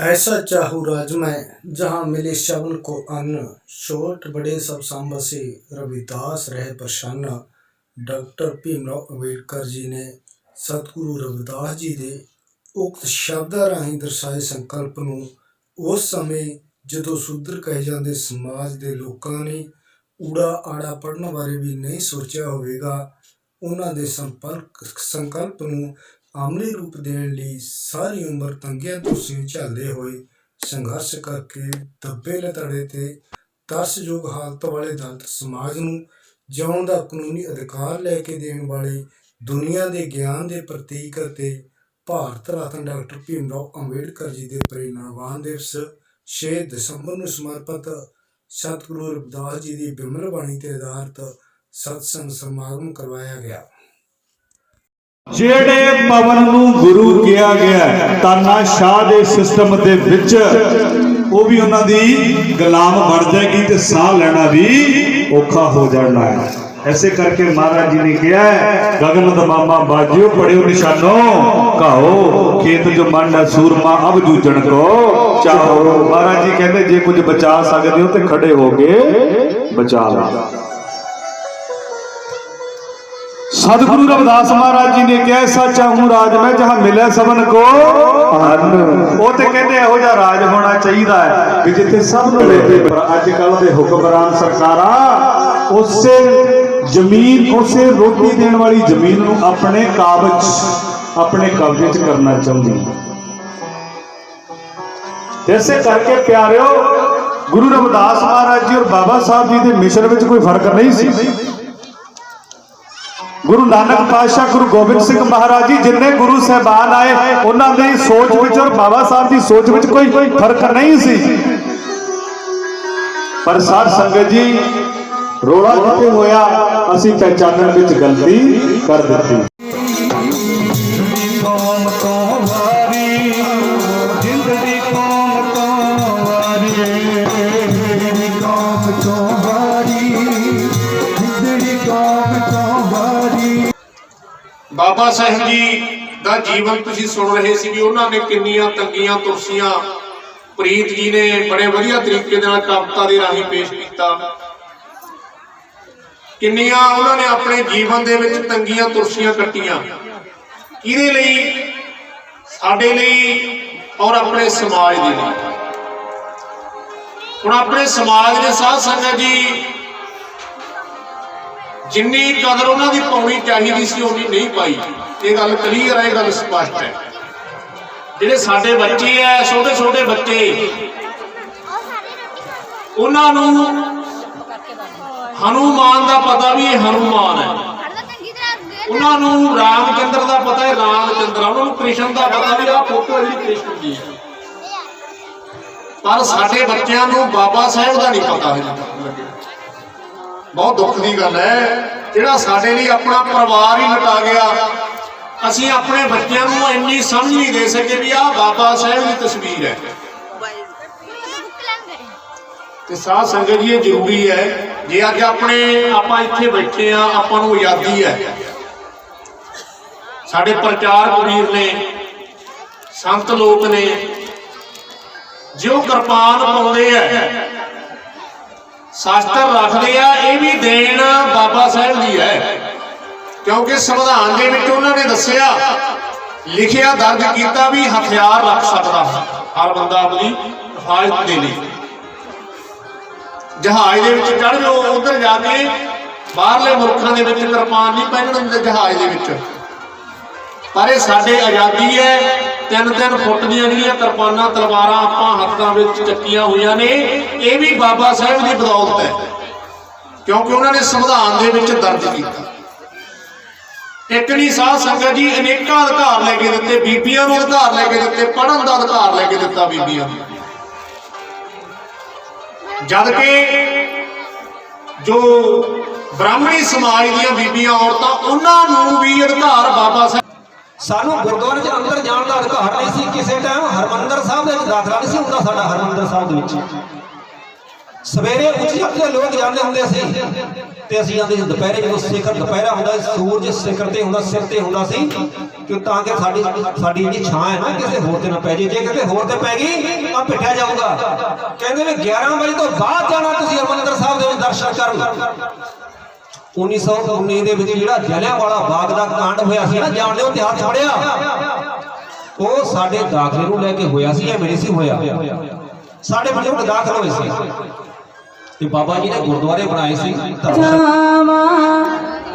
ऐसा चाहूँ राज में जहाँ मिले शवन को अन्न छोट बड़े सब सांबसे रविदास रहे प्रसन्न ਡਾਕਟਰ ਭੀਮਰਾਓ ਅੰਬੇਡਕਰ ਜੀ ਨੇ ਸਤਿਗੁਰੂ ਰਵਿਦਾਸ ਜੀ ਦੇ ਉਕਤ ਸ਼ਬਦਾਂ ਰਾਹੀਂ ਦਰਸਾਏ ਸੰਕਲਪ ਨੂੰ ਉਸ ਸਮੇਂ ਜਦੋਂ ਸ਼ੂਦਰ ਕਹੇ ਜਾਂਦੇ ਸਮਾਜ ਦੇ ਲੋਕਾਂ ਨੇ ਊੜਾ ਆੜਾ ਪੜਨ ਬਾਰੇ ਵੀ ਨਹੀਂ ਸੋਚਿਆ ਹੋਵੇਗਾ ਉਹਨਾਂ ਦੇ ਸੰਪਰਕ ਸੰਕਲਪ ਨੂੰ ਆਮਲੀ ਰੂਪ ਦੇਣ ਲਈ ਸਾਰੀ ਉਮਰ ਤੰਗੀਆਂ ਤੁਸੀਆਂ ਝੱਲਦੇ ਹੋਏ ਸੰਘਰਸ਼ ਕਰਕੇ ਦੱਬੇ ਲਤੜੇ ਤੇ ਤਰਸਯੋਗ ਹਾਲਤ ਵਾਲੇ ਦਲਿਤ ਸਮਾਜ ਨੂੰ ਜਿਉਣ ਦਾ ਕਾਨੂੰਨੀ ਅਧਿਕਾਰ ਲੈ ਕੇ ਦੇਣ ਵਾਲੇ ਦੁਨੀਆ ਦੇ ਗਿਆਨ ਦੇ ਪ੍ਰਤੀਕ ਅਤੇ ਭਾਰਤ ਰਤਨ ਡਾਕਟਰ ਭੀਮ ਰਾਓ ਅੰਬੇਡਕਰ ਜੀ ਦੇ ਪ੍ਰੇਰਨਾਵਾਨ ਦਿਵਸ 6 ਦਸੰਬਰ ਨੂੰ ਸਮਰਪਿਤ ਸਤਿਗੁਰੂ ਰਵਿਦਾਸ ਜੀ ਦੀ ਬਿਮਲ ਬਾਣੀ ਤੇ ਆਧਾਰਿਤ ਸਤਸੰਗ ਸਮਾਗਮ ਕਰਵਾਇਆ ਗਿਆ। ਜਿਹੜੇ ਪਵਨ ਨੂੰ ਗੁਰੂ ਕਿਹਾ ਗਿਆ ਤਾਨਾ ਸ਼ਾਹ ਦੇ ਸਿਸਟਮ ਦੇ ਵਿੱਚ, ਉਹ ਵੀ ਉਹਨਾਂ ਦੀ ਗੁਲਾਮ ਬਣ ਜਾਏਗੀ ਤੇ ਸਾਹ ਲੈਣਾ ਵੀ ਔਖਾ ਹੋ ਜਾਣਾ ਹੈ। ਐਸੇ ਕਰਕੇ ਮਹਾਰਾਜ ਜੀ ਨੇ ਕਿਹਾ ਗਗਨ ਦਮਾਮਾ ਬਾਜਿਓ, ਪੜਿਓ ਨਿਸ਼ਾਨੋ ਕਹੋ ਖੇਤ ਜੋ ਮੰਡ ਸੂਰਮਾ, ਅਬ ਜੂਝਣ ਕੋ ਚਾਹੋ। ਮਹਾਰਾਜ ਜੀ ਕਹਿੰਦੇ, ਜੇ ਕੁਝ ਬਚਾ ਸਕਦੇ ਹੋ ਤੇ ਖੜੇ ਹੋ ਕੇ ਬਚਾ ਲਓ ਸਤਿਗੁਰੂ ਰਵਿਦਾਸ ਮਹਾਰਾਜ ਜੀ ਨੇ ਕਿਹਾ ਸੱਚਾ ਹੂੰ ਰਾਜ ਮੈਂ ਜਹਾਂ ਮਿਲੇ ਸਭਨ ਕੋ ਅੰਨ ਉਹ ਤੇ ਕਹਿੰਦੇ ਇਹੋ ਜਿਹਾ ਰਾਜ ਹੋਣਾ ਚਾਹੀਦਾ ਹੈ ਵੀ ਜਿੱਥੇ ਸਭ ਨੂੰ ਮਿਲੇ ਪਰ ਅੱਜ ਕੱਲ ਦੇ ਹੁਕਮਰਾਨ ਸਰਕਾਰਾਂ ਉਸੇ ਜ਼ਮੀਨ, ਉਸੇ ਰੋਟੀ ਦੇਣ ਵਾਲੀ ਜ਼ਮੀਨ ਨੂੰ ਆਪਣੇ ਕਾਬਜ, ਆਪਣੇ ਕਬਜ਼ੇ 'ਚ ਕਰਨਾ ਚਾਹੁੰਦੀ ਇਸੇ ਕਰਕੇ ਪਿਆਰਿਓ, ਗੁਰੂ ਰਵਿਦਾਸ ਮਹਾਰਾਜ ਜੀ ਔਰ ਬਾਬਾ ਸਾਹਿਬ ਜੀ ਦੇ ਮਿਸ਼ਨ ਵਿੱਚ ਕੋਈ ਫ਼ਰਕ ਨਹੀਂ ਸੀ। ਗੁਰੂ ਨਾਨਕ ਪਾਤਸ਼ਾਹ ਗੁਰੂ ਗੋਬਿੰਦ ਸਿੰਘ ਮਹਾਰਾਜ ਜੀ ਜਿੰਨੇ ਗੁਰੂ ਸਹਿਬਾਨ ਆਏ, ਉਹਨਾਂ ਦੀ ਸੋਚ ਵਿੱਚ ਔਰ ਬਾਬਾ ਸਾਹਿਬ ਦੀ ਸੋਚ ਵਿੱਚ ਕੋਈ ਫ਼ਰਕ ਨਹੀਂ ਸੀ। ਪਰ ਸਾਧ ਸੰਗਤ ਜੀ, ਰੋਲਾ ਕਿਤੇ ਹੋਇਆ? ਅਸੀਂ ਪਹਿਚਾਨਣ ਵਿੱਚ ਗਲਤੀ ਕਰ ਦਿੱਤੀ। ਕੌਮ ਤੋਂ ਵਾਰੀ, ਜ਼ਿੰਦਗੀ ਕੌਮ ਤੋਂ ਬਾਬਾ ਸਾਹਿਬ ਜੀ ਦਾ ਜੀਵਨ ਤੁਸੀਂ ਸੁਣ ਰਹੇ ਸੀ ਵੀ ਉਹਨਾਂ ਨੇ ਕਿੰਨੀਆਂ ਤੰਗੀਆਂ ਤੁਰਸੀਆਂ। ਪ੍ਰੀਤ ਜੀ ਨੇ ਬੜੇ ਵਧੀਆ ਤਰੀਕੇ ਦੇ ਨਾਲ ਕਵਿਤਾ ਦੇ ਰਾਹੀਂ ਪੇਸ਼ ਕੀਤਾ। ਕਿੰਨੀਆਂ ਉਹਨਾਂ ਨੇ ਆਪਣੇ ਜੀਵਨ ਦੇ ਵਿੱਚ ਤੰਗੀਆਂ ਤੁਰਸੀਆਂ ਕੱਟੀਆਂ। ਕਿਹਦੇ ਲਈ? ਸਾਡੇ ਲਈ ਔਰ ਆਪਣੇ ਸਮਾਜ ਦੇ ਲਈ। ਹੁਣ ਆਪਣੇ ਸਮਾਜ ਦੇ ਸਾਧ ਸੰਗਤ ਜੀ ਜਿੰਨੀ ਕਦਰ ਉਹਨਾਂ ਦੀ ਪਾਉਣੀ ਚਾਹੀਦੀ ਸੀ ਉਨੀ ਨਹੀਂ ਪਾਈ। ਇਹ ਗੱਲ ਕਲੀਅਰ ਹੈ, ਇਹ ਗੱਲ ਸਪਸ਼ਟ ਹੈ। ਜਿਹੜੇ ਸਾਡੇ ਬੱਚੇ ਐ ਛੋਟੇ ਛੋਟੇ ਬੱਚੇ, ਉਹਨਾਂ ਨੂੰ ਹਨੂਮਾਨ ਦਾ ਪਤਾ ਵੀ ਇਹ ਹਨੂਮਾਨ ਹੈ। ਉਹਨਾਂ ਨੂੰ ਰਾਮਚੰਦਰ ਦਾ ਪਤਾ ਹੈ, ਰਾਮਚੰਦਰ ਉਹਨਾਂ ਨੂੰ ਕ੍ਰਿਸ਼ਨ ਦਾ ਪਤਾ ਵੀ ਆਹ ਫੋਟੋ ਹੈ ਕ੍ਰਿਸ਼ਨ ਦੀ ਹੈ। ਪਰ ਸਾਡੇ ਬੱਚਿਆਂ ਨੂੰ ਬਾਬਾ ਸਾਹਿਬ ਦਾ ਨਹੀਂ ਪਤਾ ਹੈ ਬਹੁਤ ਦੁੱਖ ਦੀ ਗੱਲ ਹੈ। ਜਿਹੜਾ ਸਾਡੇ ਲਈ ਆਪਣਾ ਪਰਿਵਾਰ ਹੀ ਲਟਾ ਗਿਆ, ਅਸੀਂ ਆਪਣੇ ਬੱਚਿਆਂ ਨੂੰ ਇੰਨੀ ਸਮਝ ਨਹੀਂ ਦੇ ਸਕੇ ਵੀ ਆਹ ਬਾਬਾ ਸਾਹਿਬ ਦੀ ਤਸਵੀਰ ਹੈ। ਤੇ ਸਾਧ ਸੰਗਤ ਜੀ, ਇਹ ਜ਼ਰੂਰੀ ਹੈ ਜੇ ਅੱਜ ਆਪਣੇ, ਆਪਾਂ ਇੱਥੇ ਬੈਠੇ ਆ ਆਪਾਂ ਨੂੰ ਆਜ਼ਾਦੀ ਹੈ। ਸਾਡੇ ਪ੍ਰਚਾਰਕ ਵੀਰ ਨੇ, ਸੰਤ ਲੋਕ ਨੇ, ਜਿਉ ਕਿਰਪਾਨ ਪਾਉਂਦੇ ਆ ਸ਼ਾਸਤਰ ਰੱਖਦੇ ਆ, ਇਹ ਵੀ ਦੇਣ ਬਾਬਾ ਸਾਹਿਬ ਦੀ ਹੈ। ਕਿਉਂਕਿ ਸੰਵਿਧਾਨ ਦੇ ਵਿੱਚ ਉਹਨਾਂ ਨੇ ਦੱਸਿਆ, ਲਿਖਿਆ, ਦਰਜ ਕੀਤਾ ਵੀ ਹਥਿਆਰ ਰੱਖ ਸਕਦਾ ਹਰ ਬੰਦਾ ਆਪਣੀ ਹਿਫਾਜ਼ਤ ਦੇ ਲਈ। ਜਹਾਜ਼ ਦੇ ਵਿੱਚ ਚੜ ਜਾਓ, ਉਧਰ ਜਾ ਕੇ ਬਾਹਰਲੇ ਮੁਲਕਾਂ ਦੇ ਵਿੱਚ ਕਿਰਪਾਨ ਨਹੀਂ ਪਹਿਨਣ ਦਿੰਦੇ ਜਹਾਜ਼ ਦੇ ਵਿੱਚ। ਪਰ ਇਹ ਸਾਡੇ ਆਜ਼ਾਦੀ ਹੈ ਤਿੰਨ ਤਿੰਨ ਫੁੱਟ ਦੀਆਂ ਜਿਹੜੀਆਂ ਕਿਰਪਾਨਾਂ, ਤਲਵਾਰਾਂ ਆਪਾਂ ਹੱਥਾਂ ਵਿੱਚ ਚੱਕੀਆਂ ਹੋਈਆਂ ਨੇ, ਇਹ ਵੀ ਬਾਬਾ ਸਾਹਿਬ ਦੀ ਬਦੌਲਤ ਹੈ। ਕਿਉਂਕਿ ਉਹਨਾਂ ਨੇ ਸੰਵਿਧਾਨ ਦੇ ਵਿੱਚ ਦਰਜ ਕੀਤਾ। ਇੱਕ ਨਹੀਂ, ਸਾਧ ਸੰਗਤ ਜੀ, ਅਨੇਕਾਂ ਅਧਿਕਾਰ ਲੈ ਕੇ ਦਿੱਤੇ, ਬੀਬੀਆਂ ਨੂੰ ਅਧਿਕਾਰ ਲੈ ਕੇ ਦਿੱਤੇ, ਪੜ੍ਹਨ ਦਾ ਅਧਿਕਾਰ ਲੈ ਕੇ ਦਿੱਤਾ ਬੀਬੀਆਂ ਨੂੰ। ਜਦ ਕਿ ਜੋ ਬ੍ਰਾਹਮਣੀ ਸਮਾਜ ਦੀਆਂ ਬੀਬੀਆਂ ਔਰਤਾਂ, ਉਹਨਾਂ ਨੂੰ ਵੀ ਅਧਿਕਾਰ ਬਾਬਾ ਸਾਹਿਬ ਸਾਨੂੰ ਗੁਰਦੁਆਰੇ ਦੇ ਅੰਦਰ ਜਾਣ ਦਾ ਅਧਿਕਾਰ ਨਹੀਂ ਸੀ ਕਿਸੇ ਟਾਈਮ ਹਰਮੰਦਰ ਸਾਹਿਬ ਦੇ ਵਿੱਚ ਦਾਖਲਾ ਨਹੀਂ ਸੀ ਹੁੰਦਾ ਸਾਡਾ ਹਰਮੰਦਰ ਸਾਹਿਬ ਦੇ ਵਿੱਚ। ਸਵੇਰੇ ਉੱਚੇ ਉੱਚੇ ਲੋਕ ਜਾਂਦੇ ਹੁੰਦੇ ਸੀ ਤੇ ਅਸੀਂ ਜਾਂਦੇ ਸੀ ਦੁਪਹਿਰੇ ਜਦੋਂ ਸਿਖਰ ਦੁਪਹਿਰਾ ਹੁੰਦਾ ਸੂਰਜ ਸਿਖਰ ਤੇ ਹੁੰਦਾ, ਸਿਰ ਤੇ ਹੁੰਦਾ ਸੀ ਕਿ ਤਾਂ ਕਿ ਸਾਡੀ ਸਾਡੀ ਜਿਹੜੀ ਛਾਂ ਹੈ ਨਾ ਕਿਸੇ ਹੋਰ ਤੇ ਨਾ ਪੈ ਜੇ। ਜੇ ਕਿਸੇ ਹੋਰ ਤੇ ਪੈ ਗਈ, ਤਾਂ ਪਿੱਟਿਆ ਜਾਊਗਾ। ਕਹਿੰਦੇ ਵੀ 11 ਵਜੇ ਤੋਂ ਬਾਅਦ ਜਾਣਾ ਤੁਸੀਂ ਹਰਮੰਦਰ ਸਾਹਿਬ ਦੇ ਵਿੱਚ ਦਰਸ਼ਨ ਕਰਨ। 1919 ਦੇ ਵਿੱਚ ਜਿਹੜਾ ਜਲਿਆਂਵਾਲਾ ਬਾਗ ਦਾ ਕਾਂਡ ਹੋਇਆ ਸੀ ਨਾ ਜਾਣਦੇ ਹੋ ਇਤਿਹਾਸ ਪੜਿਆ ਉਹ ਸਾਡੇ ਦਾਖਲੇ ਨੂੰ ਲੈ ਕੇ ਹੋਇਆ ਸੀ, ਐਵੇਂ ਨਹੀਂ ਸੀ ਹੋਇਆ। ਸਾਡੇ ਬਜ਼ੁਰਗ ਦਾਖਲ ਹੋਏ ਸੀ। ਤੇ ਬਾਬਾ ਜੀ ਨੇ ਗੁਰਦੁਆਰੇ ਬਣਾਏ ਸੀ। ਧਰਮਸ਼ਾਲਾ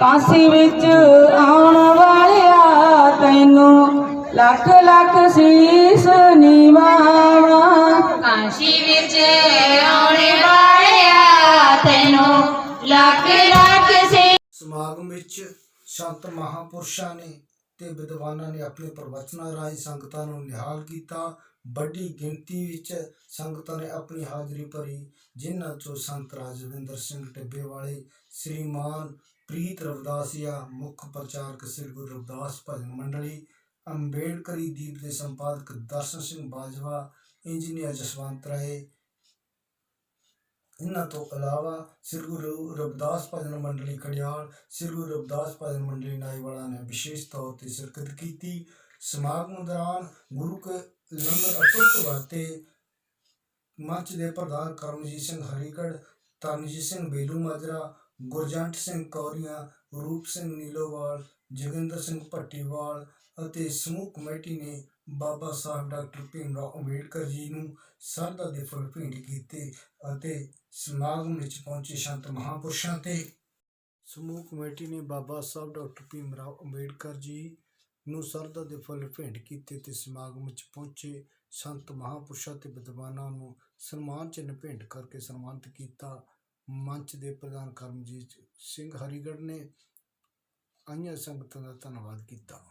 ਕਾਸੀ ਵਿੱਚ ਆਉਣ ਵਾਲਿਆ, ਤੈਨੂੰ ਲੱਖ ਲੱਖ ਸੀਸ ਨਿਵਾਵਾਂ ਸੰਤ ਮਹਾਪੁਰਸ਼ਾਂ ਨੇ ਤੇ ਵਿਦਵਾਨਾਂ ਨੇ ਆਪਣੇ ਪ੍ਰਵਚਨਾਂ ਰਾਹੀਂ ਸੰਗਤਾਂ ਨੂੰ ਨਿਹਾਲ ਕੀਤਾ। ਵੱਡੀ ਗਿਣਤੀ ਵਿੱਚ ਸੰਗਤਾਂ ਨੇ ਆਪਣੀ ਹਾਜ਼ਰੀ ਭਰੀ, ਜਿਨ੍ਹਾਂ ਚੋਂ ਸੰਤ ਰਾਜਵਿੰਦਰ ਸਿੰਘ ਟਿੱਬੇ ਵਾਲੇ, ਸ੍ਰੀਮਾਨ ਪ੍ਰੀਤ ਰਵਦਾਸੀਆ, ਮੁੱਖ ਪ੍ਰਚਾਰਕ ਸ੍ਰੀ ਗੁਰੂ ਰਵਿਦਾਸ ਭਜਨ ਮੰਡਲੀ, ਅੰਬੇਡਕਰੀ ਦੀਪ ਦੇ ਸੰਪਾਦਕ ਦਰਸ਼ਨ ਸਿੰਘ ਬਾਜਵਾ, ਇੰਜੀਨੀਅਰ ਜਸਵੰਤ ਰਾਏ ਇਹਨਾਂ ਤੋਂ ਇਲਾਵਾ ਸ੍ਰੀ ਗੁਰੂ ਰਵਿਦਾਸ ਭਜਨ ਮੰਡਲੀ ਖੜਿਆਲ, ਸ੍ਰੀ ਗੁਰੂ ਰਵਿਦਾਸ ਭਜਨ ਮੰਡਲੀ ਨਾਈਵਾਲਾ ਨੇ ਵਿਸ਼ੇਸ਼ ਤੌਰ ਤੇ ਸ਼ਿਰਕਤ ਕੀਤੀ। ਸਮਾਗਮ ਦੌਰਾਨ ਗੁਰੂ ਕੇ ਲੰਗਰ ਅਟੁੱਟ ਵਰਤੇ। ਮੰਚ ਦੇ ਪ੍ਰਧਾਨ ਕਰਮਜੀਤ ਸਿੰਘ ਹਰੀਗੜ੍ਹ ਤਰਨਜੀਤ ਸਿੰਘ ਬੇਲੂ ਮਾਜਰਾ ਗੁਰਜੰਟ ਸਿੰਘ ਕੌਰੀਆਂ, ਰੂਪ ਸਿੰਘ ਨੀਲੋਵਾਲ, ਜੋਗਿੰਦਰ ਸਿੰਘ ਭੱਟੀਵਾਲ ਅਤੇ ਸਮੂਹ ਕਮੇਟੀ ਨੇ ਬਾਬਾ ਸਾਹਿਬ ਡਾਕਟਰ ਭੀਮ ਰਾਓ ਅੰਬੇਡਕਰ ਜੀ ਨੂੰ ਸਰਦਾ ਦੇ ਫੁੱਲ ਭੇਂਟ ਕੀਤੇ ਅਤੇ ਸਮਾਗਮ ਵਿੱਚ ਪਹੁੰਚੇ ਸੰਤ ਮਹਾਪੁਰਸ਼ਾਂ ਤੇ। ਸਮੂਹ ਕਮੇਟੀ ਨੇ ਬਾਬਾ ਸਾਹਿਬ ਡਾਕਟਰ ਭੀਮ ਰਾਓ ਅੰਬੇਡਕਰ ਜੀ ਨੂੰ ਸਰਦਾ ਦੇ ਫੁੱਲ ਭੇਂਟ ਕੀਤੇ ਤੇ ਸਮਾਗਮ ਵਿੱਚ ਪਹੁੰਚੇ ਸੰਤ ਮਹਾਪੁਰਸ਼ਾਂ ਤੇ ਵਿਦਵਾਨਾਂ ਨੂੰ ਸਨਮਾਨ ਚਿੰਨ੍ਹ ਭੇਂਟ ਕਰਕੇ ਸਨਮਾਨਿਤ ਕੀਤਾ। ਮੰਚ ਦੇ ਪ੍ਰਧਾਨ ਕਰਮਜੀਤ ਸਿੰਘ ਹਰੀਗੜ੍ਹ ਨੇ ਆਈਆਂ ਸੰਗਤਾਂ ਦਾ ਧੰਨਵਾਦ ਕੀਤਾ।